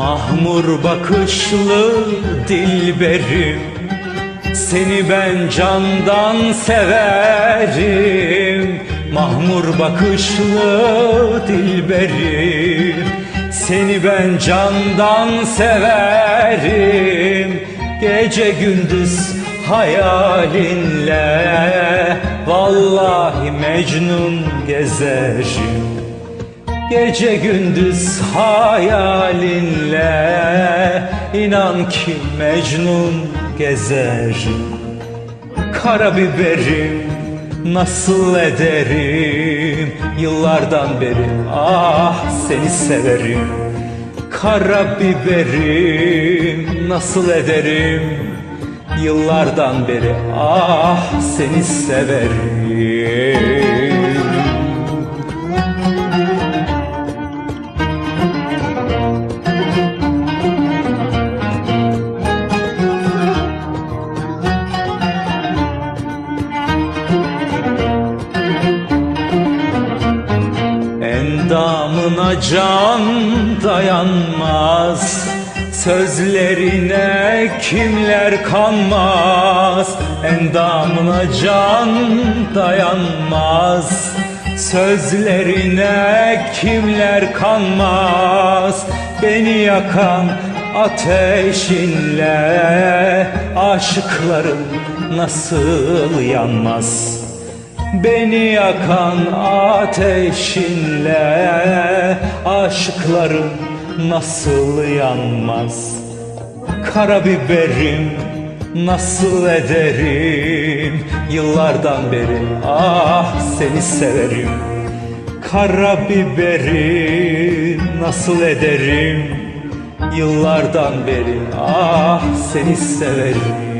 Mahmur bakışlı dilberim Seni ben candan severim. Mahmur bakışlı dilberim Seni ben candan severim. Gece gündüz hayalinle Vallahi Mecnun gezerim Gece gündüz hayalinle inan ki Mecnun gezerim Kara biberim nasıl ederim? Yıllardan beri ah seni severim. Kara biberim nasıl ederim? Yıllardan beri ah seni severim Endamına can dayanmaz Sözlerine kimler kanmaz Endamına can dayanmaz Sözlerine kimler kanmaz. Beni yakan ateşinle Aşıklarım nasıl yanmaz Beni yakan ateşinle aşklarım nasıl yanmaz? Kara biberim nasıl ederim? Yıllardan beri ah seni severim. Kara biberim nasıl ederim? Yıllardan beri ah seni severim